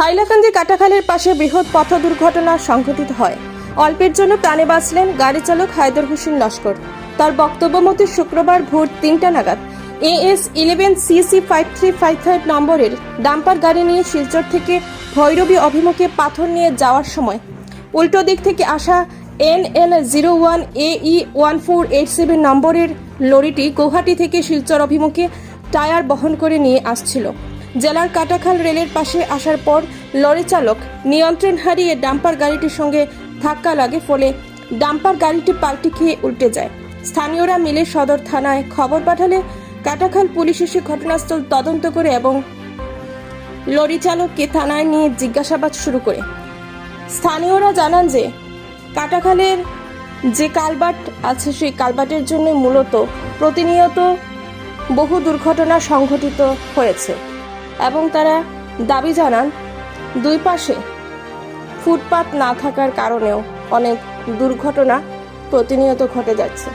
হাইলাকান্দি কাটাখালের পাশে বৃহৎ পথ দুর্ঘটনা সংঘটিত হয়। অল্পের জন্য প্রাণে বাঁচলেন গাড়ি চালক হায়দর হোসেন লস্কর। তার বক্তব্য মতে শুক্রবার ভোর তিনটা নাগাদ A S eleven C C five three five five নম্বরের ডাম্পার গাড়ি নিয়ে শিলচর থেকে ভৈরবী অভিমুখে পাথর নিয়ে যাওয়ার সময় উল্টো দিক থেকে আসা N L zero one E one four eight seven নম্বরের লরিটি গৌহাটি থেকে শিলচর অভিমুখে টায়ার বহন করে নিয়ে আসছিল। জেলার কাটাখাল রেলের পাশে আসার পর লরি চালক নিয়ন্ত্রণ হারিয়ে ডাম্পার গাড়িটির সঙ্গে ধাক্কা লাগে ফলে ডাম্পার গাড়িটি পাল্টি খেয়ে উল্টে যায়। স্থানীয়রা মিলে সদর থানায় খবর পাঠালে কাটাখাল পুলিশ এসে ঘটনাস্থল তদন্ত করে এবং লরি চালককে থানায় নিয়ে জিজ্ঞাসাবাদ শুরু করে। স্থানীয়রা জানান যে, কাটাখালের যে কালবাট আছে সেই কালবাটের জন্য মূলত প্রতিনিয়ত বহু দুর্ঘটনা সংঘটিত হয়েছে। এবং তারা দাবি জানান, দুই পাশে ফুটপাত না থাকার কারণেও অনেক দুর্ঘটনা প্রতিনিয়ত ঘটে যাচ্ছে।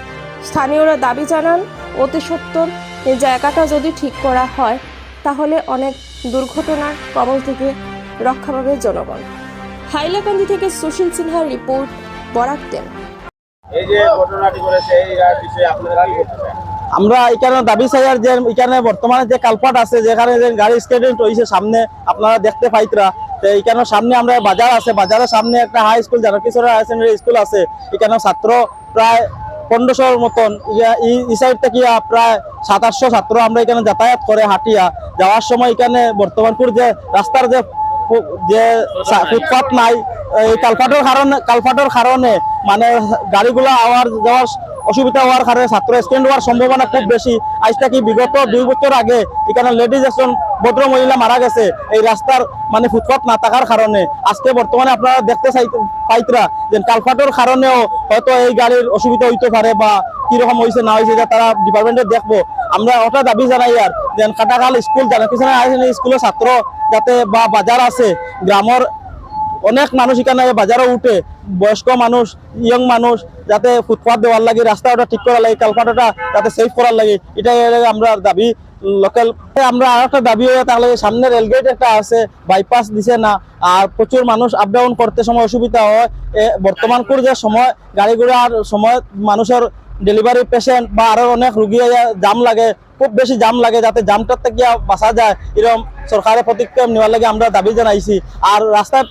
স্থানীয়রা দাবি জানান, অতি সত্বর এই জায়গাটা যদি ঠিক করা হয়, তাহলে অনেক দুর্ঘটনার কবল থেকে রক্ষা পাবে জনগণ। হাইলাকান্দি থেকে সুশীল সিনহার রিপোর্ট, বরাক এই যে ঘটনাটি করেছে এই বিষয়ে আপনারা কি বলতে চান? আমরা এখানে দাবি চাই আর যে এখানে বর্তমানে যে কালপাট আছে যেখানে যে গাড়ি স্ট্যান্ড হয়েছে সামনে, আপনারা দেখতে পাইতরা। তো এখানে সামনে আমরা বাজার আছে, বাজারের সামনে একটা high school Jankishore higher secondary school আছে। এখানে ছাত্র প্রায় পনেরোশোর মতন ই- সাইড থেকে প্রায় সাত আটশো ছাত্র আমরা এখানে যাতায়াত করে হাঁটিয়া। যাওয়ার সময় এখানে বর্তমানপুর যে রাস্তার যে যে ফুটপাত নাই, এই কালপাটের কারণে কালপাটের কারণে মানে গাড়িগুলো আওয়ার যাওয়ার অসুবিধা হওয়ার কারণে ছাত্র স্ট্যান্ড হওয়ার সম্ভাবনা খুব বেশি। আজ থেকে বিগত দুই বছর আগে এখানে লেডিজ একজন ভদ্র মহিলা মারা গেছে। এই রাস্তার মানে ফুটপাত না থাকার কারণে। আজকে বর্তমানে আপনারা দেখতে চাই পাইতরা যে কালপাটের কারণেও হয়তো এই গাড়ির অসুবিধা হইতে পারে বা কীরকম হয়েছে না হয়েছে তারা ডিপার্টমেন্টে দেখব। আমরা ওটা দাবি জানাই আর, যে কাটাকাল স্কুল জানা কিছু স্কুলের ছাত্র যাতে বা বাজার আছে, গ্রামের অনেক মানুষ এখানে বাজারও উঠে, বয়স্ক মানুষ ইয়ং মানুষ, যাতে ফুটপাথ দেওয়ার লাগে, রাস্তাটা ঠিক করার লাগে, কালপাটটা যাতে সেফ করার লাগে, এটাই আমরা দাবি লোকাল আমরা আর একটা দাবি হয়ে তাহলে সামনে রেলগেট একটা আছে বাইপাস দিছে না, আর প্রচুর মানুষ আপ ডাউন করতে সময় অসুবিধা হয়। বর্তমান করে যে সময়, গাড়ি ঘোড়ার সময় মানুষের ডেলিভারি পেশেন্ট বা আরও অনেক রুগী জাম লাগে খুব বেশি জাম লাগে যাতে জামটার থেকে বাঁচা যায়। এরকম সরকারের পদক্ষেপ নেওয়ার লাগে আমরা দাবি জানাইছি। আর রাস্তার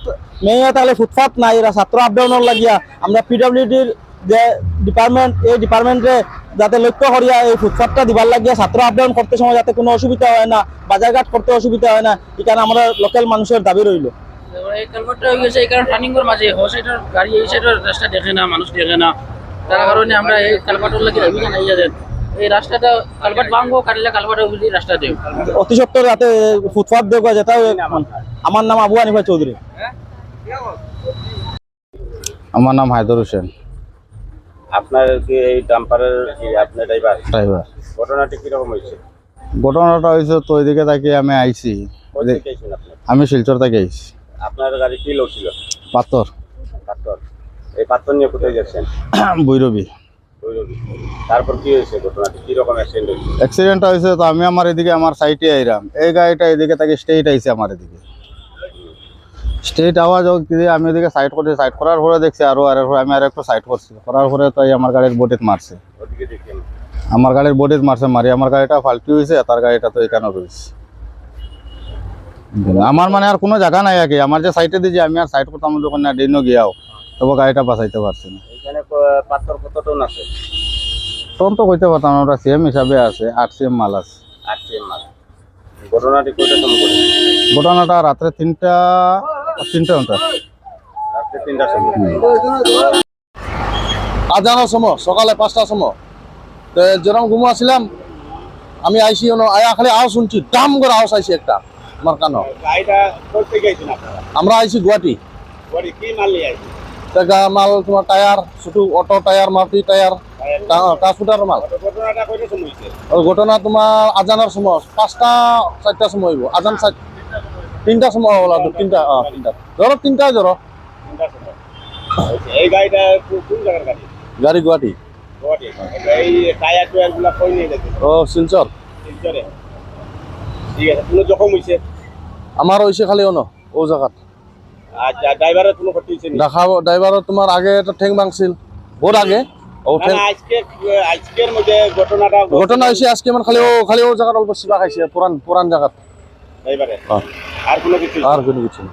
মেয়ে তাহলে ফুটপাথ নাই ছাত্র আপ লাগিয়া। আমরা পিডব্লিউডির যে ডিপার্টমেন্ট এই ডিপার্টমেন্টে যাতে লক্ষ্য করিয়া এই ফুটপাথটা দিবার লাগিয়া ছাত্র আপ ডাউন করতে সময় যাতে কোনো অসুবিধা হয় না, বাজারঘাট করতে অসুবিধা হয় না এখানে আমরা লোকাল মানুষের দাবি রইল। মানুষ দেখে না। তার কারণে আমরা এই কালভারটার লাগি দাবি জানাই যাদের এই রাস্তাটা কালভার্ট ভাঙবো কাটলে কালভার্টের উপরে রাস্তা দেব। অতি সত্তর যাতে ফুটপাথ দেওয়া যেটা আমার নাম আবু হানিফা চৌধুরী। আমার নাম হায়দর হোসেন। আপনার কি এই ডাম্পারের কি আপনার ড্রাইভার ড্রাইভার ঘটনাটি কীরকম হয়েছে? ঘটনাটা হয়েছে তো ওইদিকে তাকে আমি আইছি। আমি শিলচর থেকে আইছি। আপনার গাড়ি কি লোক ছিল? পাথর। পাথর। এই পাথর নিয়ে কোথায় যাচ্ছেন? বৈরবী। তারপর কি হয়েছে ঘটনাটি? কি রকম অ্যাক্সিডেন্ট হয়েছে? অ্যাক্সিডেন্ট হয়েছে তো আমি আমার এদিকে আমার সাইডে আইরাম। এই গাড়িটা এদিকে তাকে স্টেট আইছে আমার এদিকে। স্টেট আওয়াজ হোক আমি এদিকে সাইড করছি সাইড করার পরে দেখছি আরও আর আমি আর একটু সাইড করছি। করার পরে তো এই আমার গাড়ির বডিত মারছে। আমার গাড়ির বডিত মারছে মারি আমার গাড়িটা ফাল্টি হয়েছে তার গাড়িটা তো এখানে রয়েছে। আমার মানে আর কোনো জায়গা নাই আর কি। আমার যে সাইডে দিয়ে আমি আর সাইড করতাম যখন না ডিনো গিয়াও। তবু গাড়িটা বাঁচাইতে পারছি না। এখানে পাথর কত টন আছে? তখন তো কইতে পারতাম আমরা সিএম হিসাবে আছে আট সিএম মাল আছে। আট সিএম মাল। ঘটনাটি কয়টা সময় করেছে ঘটনাটা রাত্রে তিনটা তিনটা ঘণ্টা রাত্রে তিনটার সময়। আজানোর সময় সকালে পাঁচটার সময় তো যেরকম ঘুমাছিলাম আমি আইসি আয়া খালি আওয়াজ শুনছি দাম করে আওয়াজ আইসি একটা আমার কান। আমরা আইসি গুয়াহাটি। কি মাল নিয়ে আসছে টাকা মাল তোমার টায়ার শুধু auto tyre Maruti tyre transporter মাল। ঘটনা তোমার আজানোর সময় পাঁচটা চারটার সময় হইব। আজান তিনটা সময় হলো তিনটা অ, তিনটা। ধরো তিনটায় ধরো। এই গাড়িটা কোন জায়গার গাড়ি? গাড়ি গুয়াহাটি। এই টায়ার টুয়ারগুলা কই নিয়ে গেছে? ও শিলচর। শিলচরে। ঠিক আছে কোনো জখম হয়েছে আমার হয়েছে খালি অন ও জায়গাত আচ্ছা ড্রাইভারের কোনো ক্ষতি হয়েছে নি? দেখা ড্রাইভারের তোমার আগে একটা ঠেং ভাঙছিল। ওর আগে। ও না, ঠেং না, আজকে আজকের মধ্যে ঘটনাটা ঘটনা হয়েছে আজকে মানে খালি ও খালি ও জায়গার অল্প সিবা খাইছে পুরান পুরান জায়গাত ড্রাইভারে হ্যাঁ। আর কোনো কিছু? আর কোনো কিছু না।